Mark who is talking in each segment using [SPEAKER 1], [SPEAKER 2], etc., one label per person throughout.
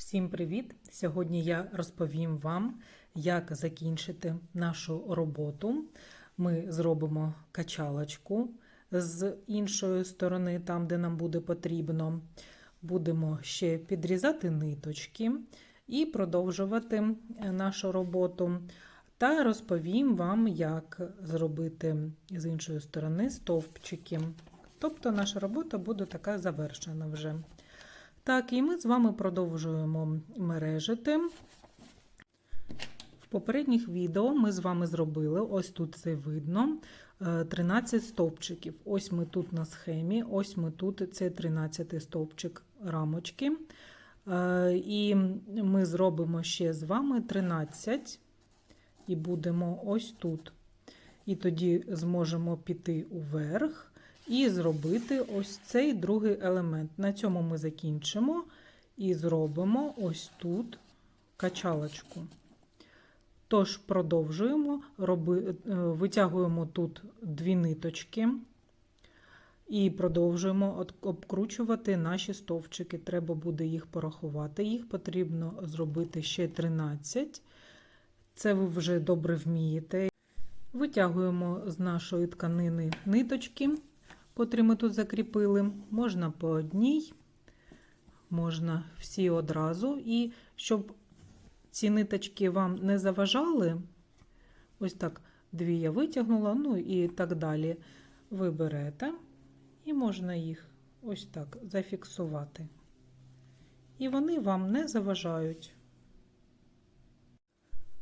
[SPEAKER 1] Всім привіт! Сьогодні я розповім вам, як закінчити нашу роботу. Ми зробимо качалочку з іншої сторони, там, де нам буде потрібно. Будемо ще підрізати ниточки і продовжувати нашу роботу. Та розповім вам, як зробити з іншої сторони стовпчики. Тобто наша робота буде така завершена вже. Так, і ми з вами продовжуємо мережити. В попередніх відео ми з вами зробили, ось тут це видно, 13 стовпчиків. Ось ми тут на схемі, ось ми тут це 13 стовпчик рамочки. І ми зробимо ще з вами 13 і будемо ось тут. І тоді зможемо піти уверх і зробити ось цей другий елемент. На цьому ми закінчимо і зробимо ось тут качалочку. Тож, продовжуємо, роби, витягуємо тут дві ниточки і продовжуємо обкручувати наші стовпчики. Треба буде їх порахувати. Їх потрібно зробити ще 13. Це ви вже добре вмієте. Витягуємо з нашої тканини ниточки котрі ми тут закріпили. Можна по одній, можна всі одразу. І щоб ці ниточки вам не заважали, ось так дві я витягнула, ну і так далі. Ви берете, і можна їх ось так зафіксувати. І вони вам не заважають.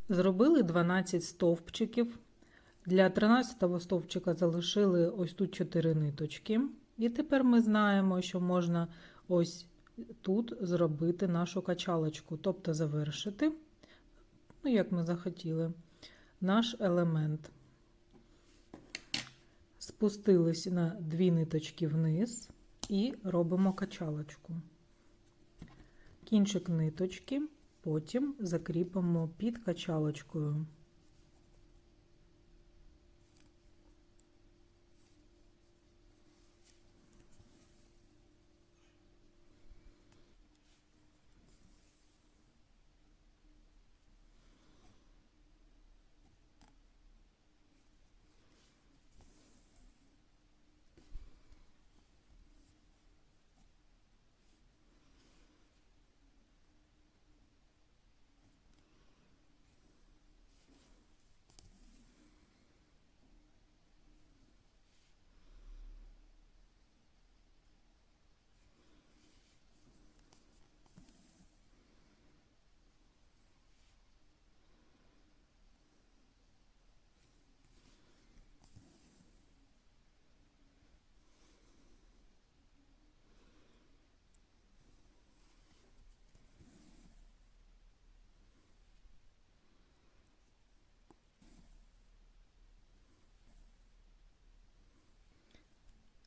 [SPEAKER 1] Зробили 12 стовпчиків. Для 13 стовпчика залишили ось тут 4 ниточки. І тепер ми знаємо, що можна ось тут зробити нашу качалочку, тобто завершити, ну, як ми захотіли, наш елемент. Спустились на дві ниточки вниз і робимо качалочку. Кінчик ниточки, потім закріпимо під качалочкою.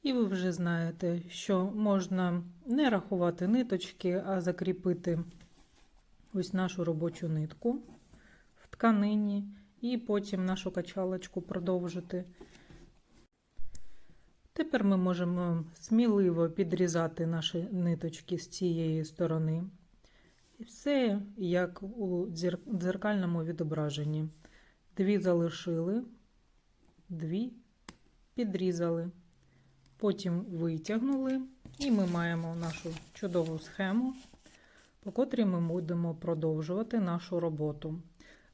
[SPEAKER 1] І ви вже знаєте, що можна не рахувати ниточки, а закріпити ось нашу робочу нитку в тканині, і потім нашу качалочку продовжити. Тепер ми можемо сміливо підрізати наші ниточки з цієї сторони. І все як у дзеркальному відображенні. Дві залишили, дві підрізали. Потім витягнули, і ми маємо нашу чудову схему, по котрій ми будемо продовжувати нашу роботу.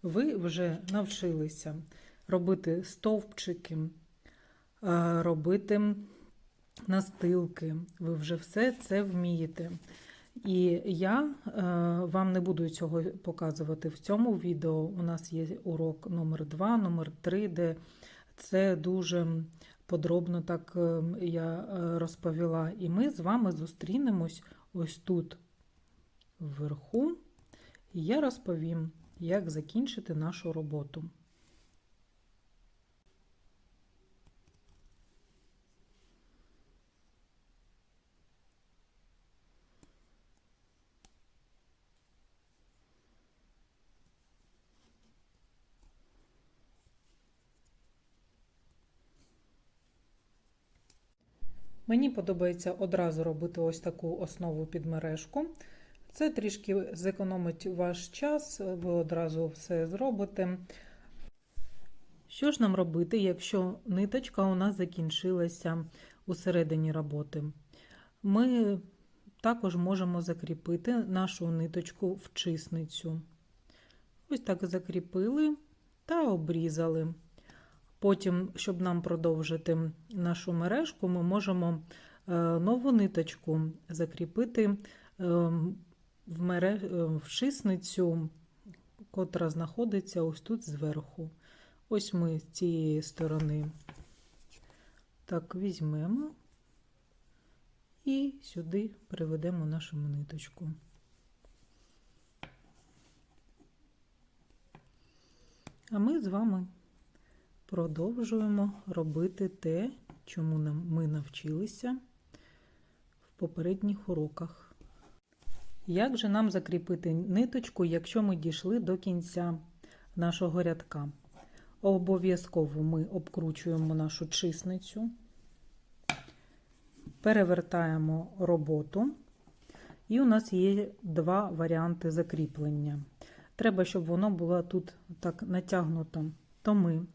[SPEAKER 1] Ви вже навчилися робити стовпчики, робити настилки. Ви вже все це вмієте. І я вам не буду цього показувати в цьому відео. У нас є урок номер 2 номер 3 де це дуже подробно так ем, я е, розповіла. І ми з вами зустрінемось ось тут вверху, і я розповім, як закінчити нашу роботу. Мені подобається одразу робити ось таку основу під мережку. Це трішки зекономить ваш час, ви одразу все зробите. Що ж нам робити, якщо ниточка у нас закінчилася у середині роботи? Ми також можемо закріпити нашу ниточку в чисницю. Ось так закріпили та обрізали. Потім, щоб нам продовжити нашу мережку, ми можемо е, нову ниточку закріпити е, в, мереж... е, в чисницю, котра знаходиться ось тут зверху. Ось ми з цієї сторони так візьмемо і сюди приведемо нашу ниточку. А ми з вами продовжуємо робити те, чому ми навчилися в попередніх уроках. Як же нам закріпити ниточку, якщо ми дійшли до кінця нашого рядка? Обов'язково ми обкручуємо нашу чисницю, перевертаємо роботу, і у нас є два варіанти закріплення. Треба, щоб воно було тут так натягнуто. То ми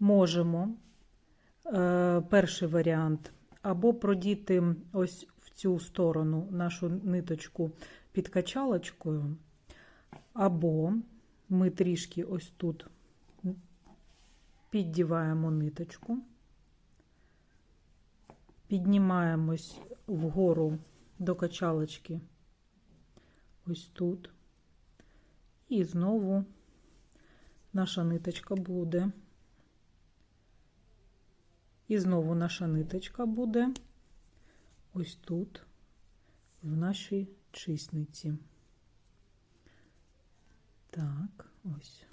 [SPEAKER 1] можемо е, перший варіант або продіти ось в цю сторону нашу ниточку під качалочкою, або ми трішки ось тут піддіваємо ниточку, піднімаємось вгору до качалочки ось тут, і знову наша ниточка буде. І знову наша ниточка буде ось тут, в нашій чисниці. Так, ось.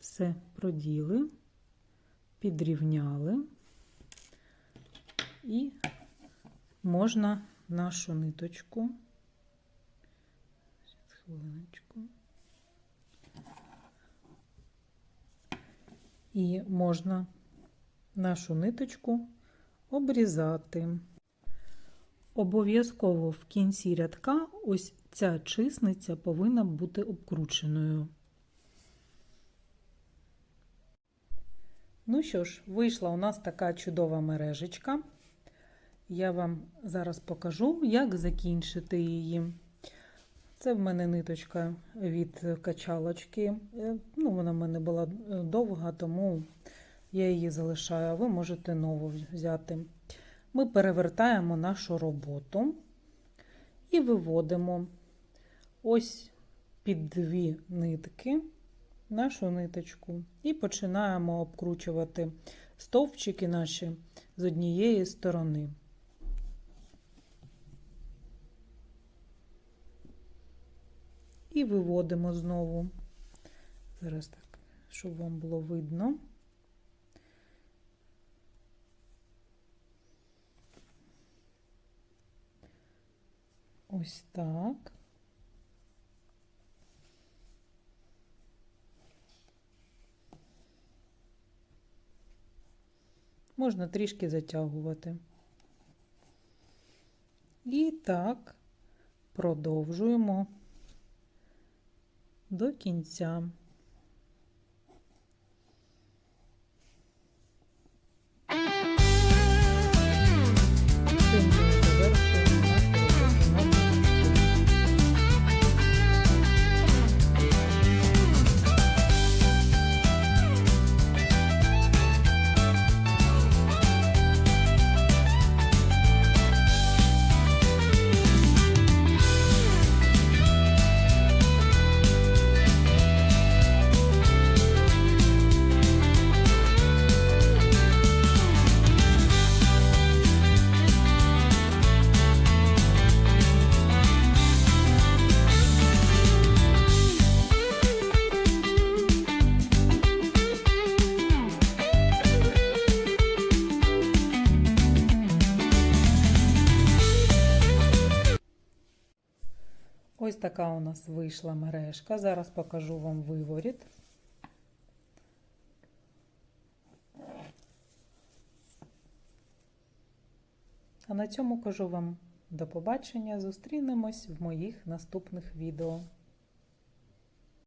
[SPEAKER 1] Все проділи, підрівняли, і можна нашу ниточку, хвилиночку, і можна нашу ниточку обрізати. Обов'язково в кінці рядка ось ця чисниця повинна бути обкрученою. Ну що ж, вийшла у нас така чудова мережечка. Я вам зараз покажу, як закінчити її. Це в мене ниточка від качалочки. Е, Ну, Вона в мене була довга, тому я її залишаю, а ви можете нову взяти. Ми перевертаємо нашу роботу і виводимо ось під дві нитки нашу ниточку і починаємо обкручувати стовпчики наші з однієї сторони. І виводимо знову. Зараз так, щоб вам було видно. Ось так. Можна трішки затягувати. І так продовжуємо до кінця. Ось така у нас вийшла мережка. Зараз покажу вам виворіт. А на цьому кажу вам До побачення, зустрінемось в моїх наступних відео.